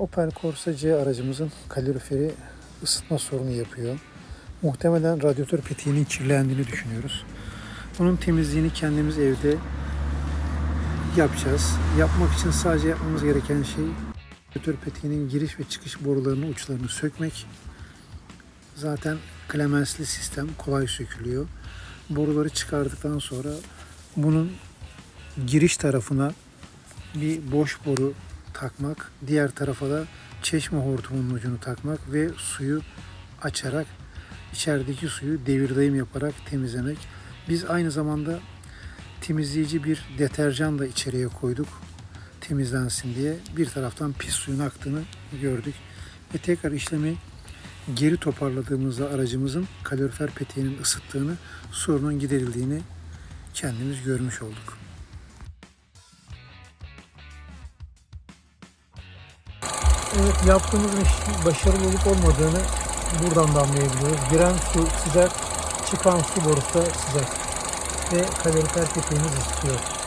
Opel Corsa C aracımızın kaloriferi ısıtma sorunu yapıyor. Muhtemelen radyatör peteğinin kirlendiğini düşünüyoruz. Bunun temizliğini kendimiz evde yapacağız. Yapmak için sadece yapmamız gereken şey radyatör peteğinin giriş ve çıkış borularının uçlarını sökmek. Zaten klemensli sistem kolay sökülüyor. Boruları çıkardıktan sonra bunun giriş tarafına bir boş boru takmak, diğer tarafa da çeşme hortumunun ucunu takmak ve suyu açarak içerideki suyu devirdayım yaparak temizlemek. Biz aynı zamanda temizleyici bir deterjan da içeriye koyduk temizlensin diye. Bir taraftan pis suyun aktığını gördük ve tekrar işlemi geri toparladığımızda aracımızın kalorifer peteğinin ısıttığını, sorunun giderildiğini kendimiz görmüş olduk. Evet yaptığımız iş başarılı olup olmadığını buradan da anlayabiliyoruz. Giren su sıcak, çıkan su borusu da sıcak. Ve kalorifer peteğimiz ısıtıyor.